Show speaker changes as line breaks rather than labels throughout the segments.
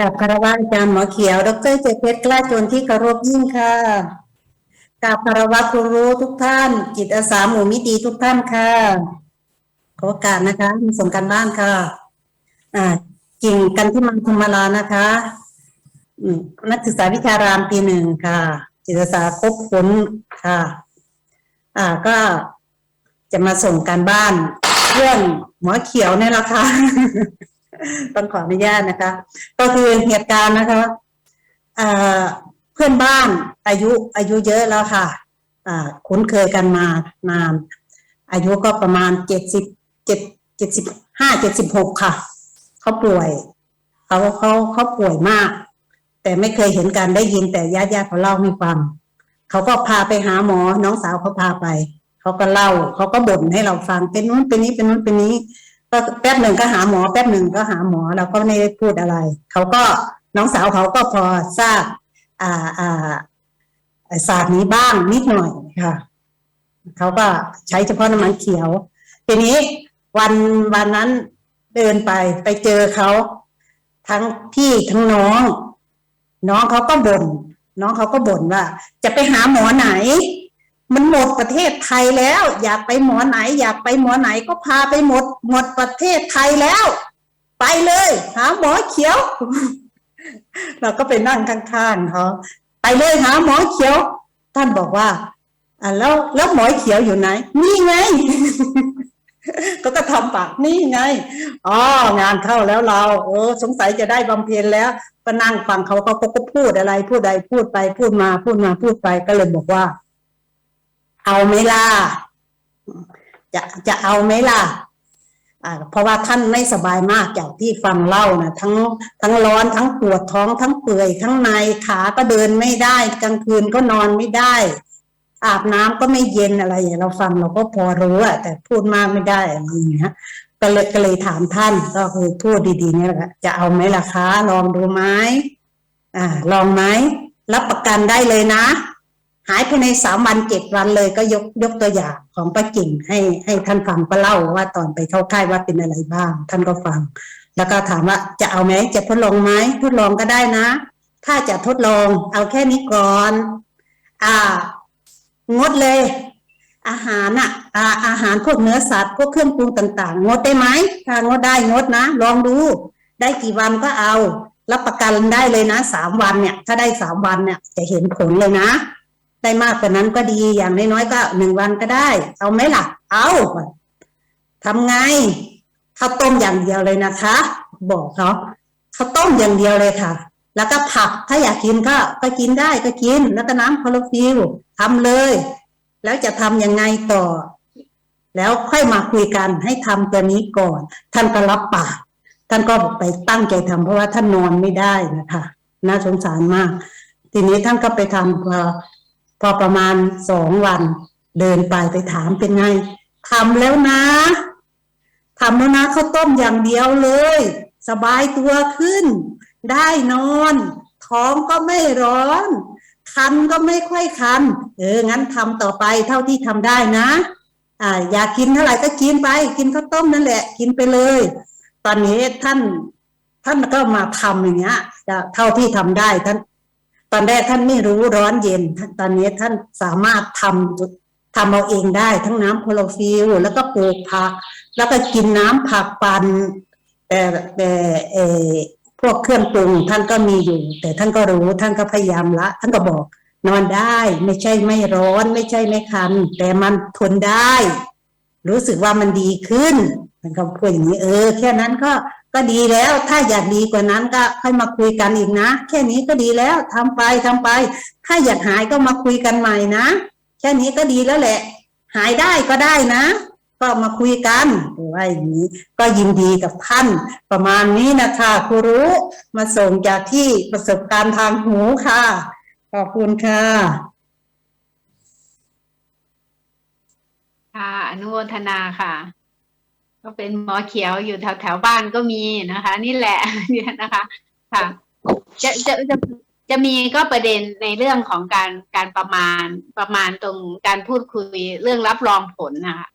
กับคารวะอาจารย์หมอเขียว ดรเจเพชรกล้าจนที่เคารพยิ่งค่ะกับคารวะครูรู้ทุกท่าน จิตอาสาหมู่มิตรีทุกท่านค่ะขอโอกาสนะคะมีส่งการบ้านค่ะ อ่าจริงกันที่มังธรรมลานะคะนักศึกษาวิชารามปีหนึ่งค่ะ จิตอาสาครบผลค่ะ อ่าก็จะมาส่งการบ้านเรื่องหมอเขียวเนี่ยแหละค่ะ ต้องขออนุญาตนะคะ ก็คือเหตุการณ์นะคะเพื่อนบ้านอายุอายุเยอะแล้วค่ะคุ้นเคยกันมานาน อายุก็ประมาณเจ็ดสิบเจ็ดเจ็ดสิบห้าเจ็ดสิบหกค่ะ เขาป่วยเขาเขาเขาป่วยมาก แต่ไม่เคยเห็นการได้ยินแต่ญาติญาติเขาเล่าให้ฟังเขาก็พาไปหาหมอน้องสาวเขาพาไป เขาก็เล่า เขาก็บ่นให้เราฟังเป็นนู้นเป็นนี้เป็นนู้นเป็นนี้ ก็แป๊บหนึ่งก็หาหมอแป๊บหนึ่งก็หาหมอเราก็ไม่ได้พูดอะไร เขาก็น้องสาวเขาก็พอทราบอ่าอ่าศาสตร์นี้บ้างนิดหน่อยค่ะเขาก็ใช้เฉพาะน้ำมันเขียว ทีนี้วันวันนั้นเดินไปไปเจอเขาทั้งพี่ทั้งน้อง น้องเขาก็บ่นน้องเขาก็บ่นว่า จะไปหาหมอไหน มันหมดประเทศไทยแล้ว อยากไปหมอไหน อยากไปหมอไหนก็พาไปหมด หมดประเทศไทยแล้ว ไปเลย หาหมอเขียว เราก็ไปนั่งข้างๆเขาไปเลยหาหมอเขียว ท่านบอกว่าอ่าแล้วแล้วหมอเขียวอยู่ไหน นี่ไง ก็ก็ทำปากนี่ไงอ๋องานเข้าแล้วเรา เออ สงสัยจะได้บำเพ็ญแล้ว ก็นั่งฟังเขาเขาก็ก็พูดอะไรพูดใดพูดไปพูดมาพูดมาพูดไปก็เลยบอกว่า เอาไหมล่ะจะจะเอาไหมล่ะอ่าเพราะว่าท่านไม่สบายมากอย่างที่ฟังเล่านะทั้งทั้งร้อนทั้งปวดท้องทั้งเปื่อยทั้งในขาก็เดินไม่ได้กลางคืนก็นอนไม่ได้ อาบน้ำก็ไม่เย็นอะไรอย่างเราฟังเราก็พอรู้อะแต่พูดมากไม่ได้อะไรอย่างเงี้ยก็เลยก็เลยถามท่านก็คือพูดดีๆเนี่ยแหละจะเอาไหมล่ะคะลองดูไหมอ่า ลองไหมรับประกันได้เลยนะ หายภายในสามวันเจ็ดวันเลยก็ยกยกตัวอย่างของป้ากิ่งให้ให้ท่านฟังก็เล่าว่าตอนไปเข้าค่ายว่าเป็นอะไรบ้าง ท่านก็ฟัง แล้วก็ถามว่าจะเอาไหมจะทดลองไหมทดลองก็ได้นะ ถ้าจะทดลองเอาแค่นี้ก่อน อ่างดเลย อาหารอะอาอาหารพวกเนื้อสัตว์พวกเครื่องปรุงต่าง ๆ งดได้ไหมถ้างดได้งดนะ ลองดูได้กี่วันก็เอารับประกันได้เลยนะสามวันเนี่ย ถ้าได้สามวันเนี่ยจะเห็นผลเลยนะ ได้มากกว่านั้นก็ดีอย่างน้อยๆก็หนึ่งวันก็ได้ เอาไหมล่ะ เอาทำไงข้าวต้มอย่างเดียวเลยนะคะ บอกเขาข้าวต้มอย่างเดียวเลยค่ะ แล้วก็ผักถ้าอยากกินก็ก็กินได้ก็กิน แล้วก็น้ำคลอโรฟิลทำเลย แล้วจะทำยังไงต่อ แล้วค่อยมาคุยกันให้ทำตัวนี้ก่อน ท่านก็รับปากท่านก็ไปตั้งใจทำเพราะว่าท่านนอนไม่ได้นะคะน่าสงสารมาก ทีนี้ท่านก็ไปทำพอ พอประมาณสองวัน เดินไปไปถามเป็นไงทำแล้วนะทำแล้วนะข้าวต้มอย่างเดียวเลย สบายตัวขึ้น ได้นอน ท้องก็ไม่ร้อน คันก็ไม่ค่อยคัน เออ งั้นทำต่อไปเท่าที่ทำได้นะ อ่า อยากกินเท่าไหร่ก็กินไป กินข้าวต้มนั่นแหละ กินไปเลย ตอนนี้ท่าน ท่านก็มาทำอย่างเงี้ยเท่าที่ทำได้ท่าน ตอนแรกท่านไม่รู้ร้อนเย็น ตอนนี้ท่านสามารถทำทำเอาเองได้ทั้งน้ำโคลอฟิลแล้วก็ปลูกผัก แล้วก็กินน้ำผักปันแต่แต่เอพวกเครื่องปรุงท่านก็มีอยู่ แต่ท่านก็รู้ท่านก็พยายามละ ท่านก็บอก นอนได้ไม่ใช่ไม่ร้อน ไม่ใช่ไม่คัน แต่มันทนได้ รู้สึกว่ามันดีขึ้นมันก็พูดอย่างนี้เออ แค่นั้นก็ ก็ดีแล้วถ้าอยากดีกว่านั้นก็ค่อยมาคุยกันอีกนะ แค่นี้ก็ดีแล้วทำไปทำไป ถ้าอยากหายก็มาคุยกันใหม่นะ แค่นี้ก็ดีแล้วแหละ หายได้ก็ได้นะ ก็มาคุยกันว่าอย่างนี้ ก็ยินดีกับท่าน ประมาณนี้นะคะครูรู้มาส่งจากที่ประสบการณ์ทางหูค่ะ ขอบคุณค่ะ
ค่ะอนุโมทนาค่ะ ก็เป็นหมอเขียวอยู่แถวแถวบ้านก็มีนะคะ นี่แหละเนี่ยนะคะ ค่ะ จะจะจะจะมีก็ประเด็นในเรื่องของการการประมาณประมาณตรงการพูดคุยเรื่องรับรองผลนะคะ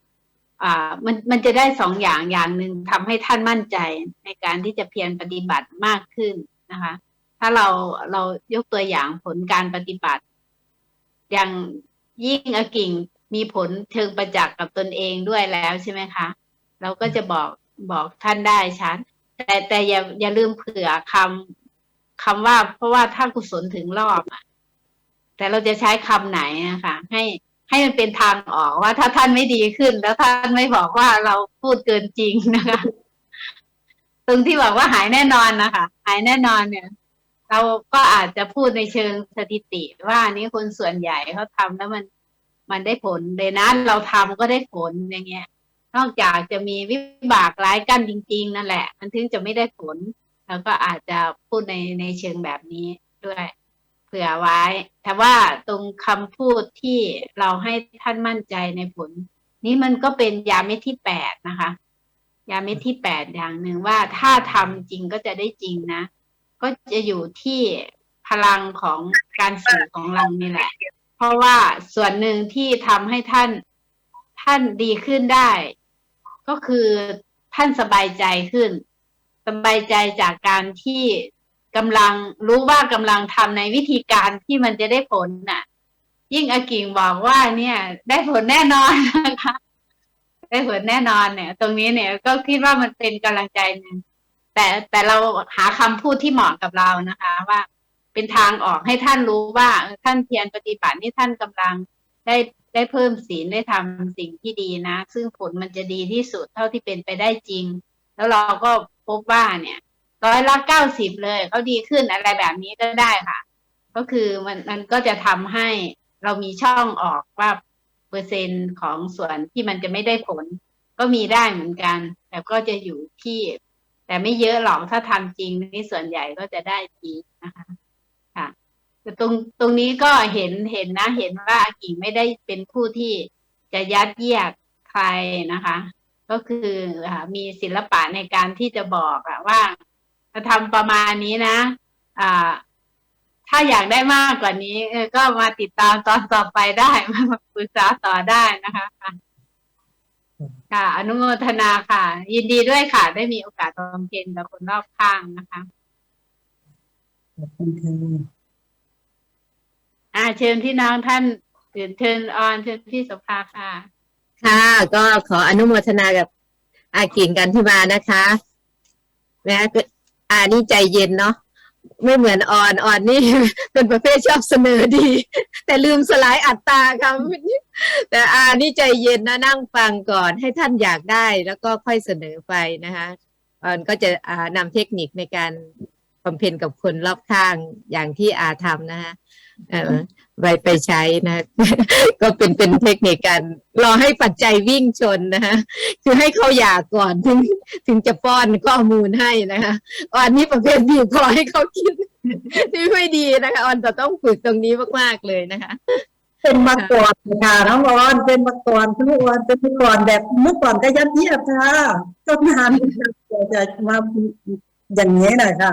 อ่ามันมันจะได้สองอย่างอย่างหนึ่งทำให้ท่านมั่นใจในการที่จะเพียรปฏิบัติมากขึ้นนะคะ ถ้าเราเรายกตัวอย่างผลการปฏิบัติ อย่างยิ่งอกิ่งมีผลเชิงประจักษ์กับตนเองด้วยแล้วใช่ไหมคะ เราก็จะบอกบอกท่านได้ชัดแต่แต่อย่าอย่าลืมเผื่อคำคำว่า เพราะว่าถ้ากุศลถึงรอบอะ แต่เราจะใช้คำไหนนะคะให้ให้มันเป็นทางออกว่าถ้าท่านไม่ดีขึ้น แล้วท่านไม่บอกว่าเราพูดเกินจริงนะคะ ตรงที่บอกว่าหายแน่นอนนะคะหายแน่นอนเนี่ย เราก็อาจจะพูดในเชิงสถิติ ว่าอันนี้คนส่วนใหญ่เขาทำแล้วมันมันได้ผลเลยนะเราทำก็ได้ผลอย่างเงี้ย นอกจากจะมีวิบากร้ายกั้นจริง ๆ นั่นแหละ มันถึงจะไม่ได้ผลเราก็อาจจะพูดในในเชิงแบบนี้ด้วยเผื่อไว้ แต่ว่าตรงคำพูดที่เราให้ท่านมั่นใจในผล นี้มันก็เป็นยาเม็ดที่แปดนะคะ ยาเม็ดที่แปดอย่างหนึ่งว่าถ้าทำจริงก็จะได้จริงนะ ก็จะอยู่ที่พลังของการสื่อของเรานี่แหละ เพราะว่าส่วนหนึ่งที่ทำให้ท่านท่านดีขึ้นได้ ก็คือท่านสบายใจขึ้น สบายใจจากการที่กำลังรู้ว่ากำลังทำในวิธีการที่มันจะได้ผลน่ะ ยิ่งอากิ่งบอกว่าเนี่ย ได้ผลแน่นอนนะคะได้ผลแน่นอนเนี่ย ตรงนี้เนี่ยก็คิดว่ามันเป็นกำลังใจหนึ่งแต่แต่เราหาคำพูดที่เหมาะกับเรานะคะ ว่าเป็นทางออกให้ท่านรู้ว่าท่านเพียรปฏิบัตินี่ท่านกำลังได้ ได้เพิ่มศีลได้ทำสิ่งที่ดีนะ ซึ่งผลมันจะดีที่สุดเท่าที่เป็นไปได้จริง แล้วเราก็พบว่าเนี่ยร้อยละเก้าสิบเลยเขาดีขึ้นอะไรแบบนี้ก็ได้ค่ะ ก็คือมันมันก็จะทำให้เรามีช่องออกว่าเปอร์เซ็นต์ของส่วนที่มันจะไม่ได้ผล ก็มีได้เหมือนกัน แต่ก็จะอยู่ที่ แต่ไม่เยอะหรอกถ้าทำจริงนี่ส่วนใหญ่ก็จะได้ทีนะคะ แต่ตรงตรงนี้ก็เห็นเห็นนะ เห็นว่าอากิไม่ได้เป็นผู้ที่จะยัดเยียดใครนะคะ ก็คืออ่ามีศิลปะในการที่จะบอกอะว่าทำประมาณนี้นะอ่าถ้าอยากได้มากกว่านี้ก็มาติดตามตอนต่อไปได้มาปรึกษาต่อได้นะคะค่ะค่ะอนุโมทนาค่ะ ยินดีด้วยค่ะ ได้มีโอกาสบำเพ็ญกับคนรอบข้างนะคะ
ขอบคุณค่ะ
อ่าเชิญพี่น้องท่านตื่นเชิญออนเชิญพี่สภาค่ะ
ค่ะ ก็ขออนุโมทนากับอากิ่งกันที่มานะคะนะก็อานี่ใจเย็นเนาะไม่เหมือนออนออนนี่เป็นประเภทชอบเสนอดี แต่ลืมสลายอัตตาค่ะแต่อานี่ใจเย็นนะนั่งฟังก่อนให้ท่านอยากได้แล้วก็ค่อยเสนอไปนะคะออนก็จะอ่านำเทคนิคในการ บำเพ็ญกับคนรอบข้างอย่างที่อาทำนะคะไปไปใช้นะ ก็เป็นเป็นเทคนิคการรอให้ปัจจัยวิ่งชนนะคะคือให้เขาอยากก่อนถึงถึงจะป้อนข้อมูลให้นะคะออนนี้ประเภทบีบคอให้เขากินนี่ไม่ดีนะคะออนจะต้องฝึกตรงนี้มากๆเลยนะคะ
เป็นมาก่อนค่ะน้องออนเป็นมาก่อนคุณออนเป็นมาก่อนแบบเมื่อก่อนก็ยัดเยียดค่ะก็นานจะมาอย่างนี้หน่อยค่ะ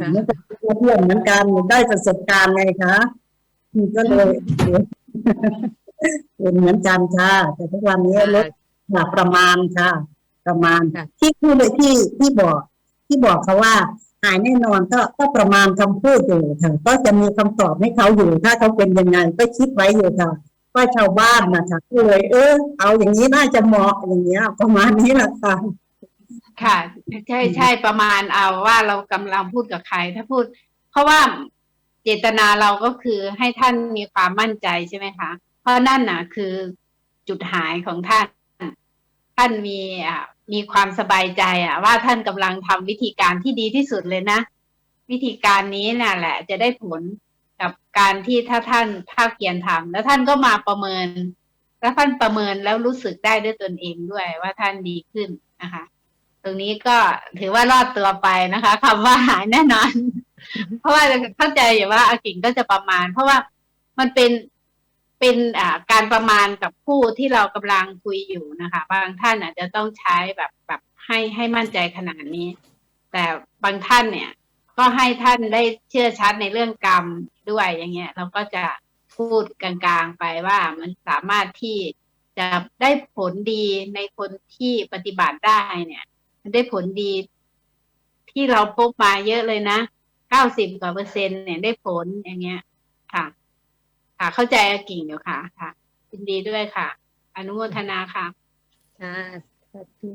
ค่ะ
เมื่อก่อนก็ยัดเยียดเหมือนกันได้ประสบการณ์ไงคะนี่ก็เลยเป็นเหมือนกันค่ะแต่ทุกวันนี้ลดค่ะประมาณค่ะ ประมาณ
ค่ะ
ที่พูดเลยที่ที่บอกที่บอกเขาว่าหายแน่นอนก็ก็ประมาณคำพูดอยู่ค่ะก็จะมีคำตอบให้เขาอยู่ถ้าเขาเป็นยังไงก็คิดไว้อยู่ค่ะว่าชาวบ้านนะคะก็เลยเออเอาอย่างนี้น่าจะเหมาะอย่างเงี้ยประมาณนี้แหละค่ะ
ค่ะ ใช่ใช่ประมาณเอาว่าเรากำลังพูดกับใคร ถ้าพูด เพราะว่าเจตนาเราก็คือให้ท่านมีความมั่นใจใช่ไหมคะ เพราะนั่นน่ะ คือจุดหายของท่าน ท่านมีอ่ามีความสบายใจอะ ว่าท่านกำลังทำวิธีการที่ดีที่สุดเลยนะ วิธีการนี้น่ะแหละ จะได้ผลกับการที่ถ้าท่านภาคเกียรทำแล้วท่านก็มาประเมิน แล้วท่านประเมินแล้วรู้สึกได้ด้วยตนเองด้วยว่าท่านดีขึ้นนะคะ ตรงนี้ก็ถือว่ารอดตัวไปนะคะคำว่าหายแน่นอน เพราะว่าเข้าใจอยู่ว่าอากิ่งก็จะประมาณ เพราะว่ามันเป็นเป็นอ่าการประมาณกับผู้ที่เรากำลังคุยอยู่นะคะ บางท่านอาจจะต้องใช้แบบแบบให้ให้มั่นใจขนาดนี้ แต่บางท่านเนี่ย ก็ให้ท่านได้เชื่อชัดในเรื่องกรรมด้วยอย่างเงี้ย เราก็จะพูดกลางๆไปว่ามันสามารถที่จะได้ผลดีในคนที่ปฏิบัติได้เนี่ย มันได้ผลดี ที่เราพบมาเยอะเลยนะเก้าสิบกว่าเปอร์เซ็นต์เนี่ยได้ผลอย่างเงี้ย ค่ะ ค่ะ เข้าใจอากิ่งอยู่ค่ะ ค่ะยินดีด้วยค่ะ อนุโมทนาค่ะ
ค่ะสาธุ